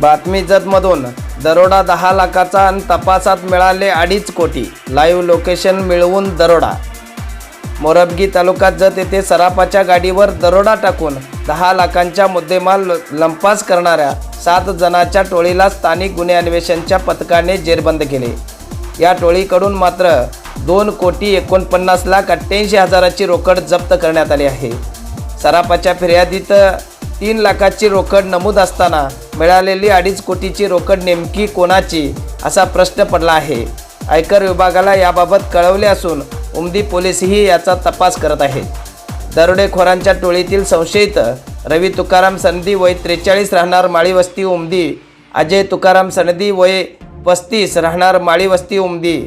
बातमी जतमधून दरोडा दहा लाखाचा आणि तपासात मिळाले अडीच कोटी. लाईव्ह लोकेशन मिळवून दरोडा. मोरबगी तालुक्यात जत येथे सराफाच्या गाडीवर दरोडा टाकून दहा लाखांच्या मुद्देमाल ल- लंपास करणाऱ्या सात जणांच्या टोळीला स्थानिक गुन्हे अन्वेषणच्या पथकाने जेरबंद केले. या टोळीकडून मात्र दोन कोटी एकोणपन्नास लाख अठ्ठ्याऐंशी हजाराची रोकड जप्त करण्यात आली आहे. सराफाच्या फिर्यादीत तीन लाखाची रोकड नमूद असताना मिळालेली अडीच कोटीची रोकड नेमकी कोणाची असा प्रश्न पडला आहे. आयकर विभागाला याबाबत कळवले असून उमदी पोलीसही याचा तपास करत आहेत. दरोडेखोरांच्या टोळीतील संशयित रवी तुकाराम सनदी वय त्रेचाळीस राहणार माळीवस्ती उमदी अजय तुकाराम सनदी वय पस्तीस राहणार माळीवस्ती उमदी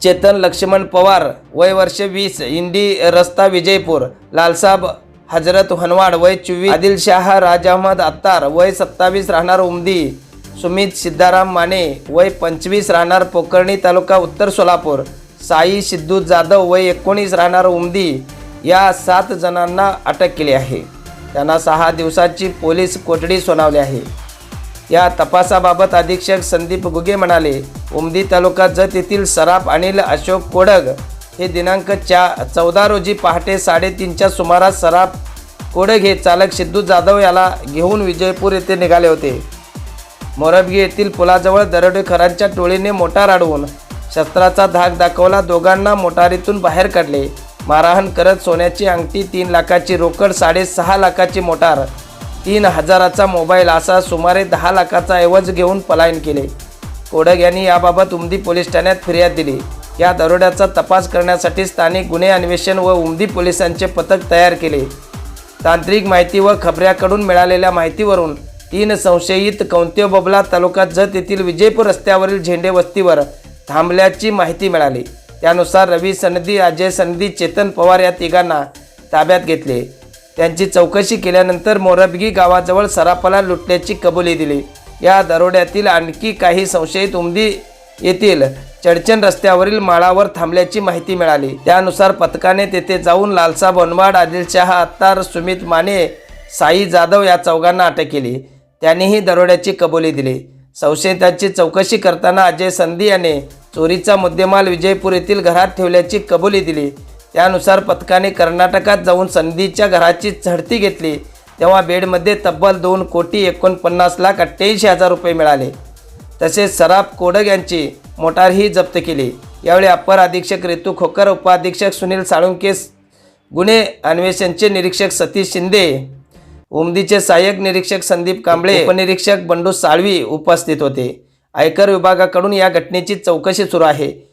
चेतन लक्ष्मण पवार वय वर्ष वीस इंडी रस्ता विजयपूर लालसाब हजरत हनवाड वय चोवीस. आदिलशाह राज अहमद अत्तार वय सत्तावीस राहणार उमदी. सुमित सिद्धाराम माने वय पंचवीस राहणार पोकर्णी तालुका उत्तर सोलापूर. साई सिद्धू जाधव वय एकोणीस राहणार उमदी. या सात जणांना अटक केली आहे. त्यांना सहा दिवसाची पोलीस कोठडी सुनावली आहे. या तपासाबाबत अधीक्षक संदीप गुगे म्हणाले उमदी तालुका जत येथील सराफ अनिल अशोक कोडग हे दिनांक चा चौदा रोजी पहाटे साडेतीनच्या सुमारास सराफ पुढे घेत चालक सिद्धू जाधव याला घेऊन विजयपूर येथे निघाले होते. मोरबगी येथील पुलाजवळ दरोडेखोरांच्या टोळीने मोटार अडवून शस्त्राचा धाक दाखवला. दोघांना मोटारीतून बाहेर काढले. मारहाण करत सोन्याची अंगठी तीन लाखाची रोकड साडेसहा लाखाची मोटार तीन हजाराचा मोबाईल असा सुमारे दहा लाखाचा ऐवज घेऊन पलायन केले. कोडग यांनी याबाबत उमदी पोलीस ठाण्यात फिर्याद दिली. या दरोड्याचा तपास करण्यासाठी स्थानिक गुन्हे अन्वेषण व उमदी पोलिसांचे पथक तयार केले. तांत्रिक माहिती व खबऱ्याकडून मिळालेल्या माहितीवरून तीन संशयित कौंत्यो बबला तालुका जत येथील विजयपूर रस्त्यावरील झेंडे वस्तीवर थांबल्याची माहिती मिळाली. त्यानुसार रवी सनदी अजय सनदी चेतन पवार या तिघांना ताब्यात घेतले. त्यांची चौकशी केल्यानंतर मोरबगी गावाजवळ सराफाला लुटल्याची कबुली दिली. या दरोड्यातील आणखी काही संशयित उमदी येथील चडचन रस्त्यावरील माळावर थांबल्याची माहिती मिळाली. त्यानुसार पथकाने तेथे जाऊन लालसा बनवाड आदिलशाह अत्तार सुमित माने साई जाधव या चौघांना अटक केली. त्यांनीही दरोड्याची कबुली दिली. संशयितांची चौकशी करताना अजय संधी याने चोरीचा मुद्देमाल विजयपूर येथील घरात ठेवल्याची कबुली दिली. त्यानुसार पथकाने कर्नाटकात जाऊन संधीच्या घराची झडती घेतली. तेव्हा बेडमध्ये तब्बल दोन कोटी एकोणपन्नास लाख अठ्ठ्याऐंशी हजार रुपये मिळाले. तसेच सराफ कोडग यांची मोटारही जप्त केली. यावेळी अप्पर अधीक्षक रितू खोकर उपाधीक्षक सुनील साळुंके गुन्हे अन्वेषणचे निरीक्षक सतीश शिंदे उमदीचे सहाय्यक निरीक्षक संदीप कांबळे उपनिरीक्षक बंडू साळवी उपस्थित होते. आयकर विभागाकडून या घटनेची चौकशी सुरू आहे.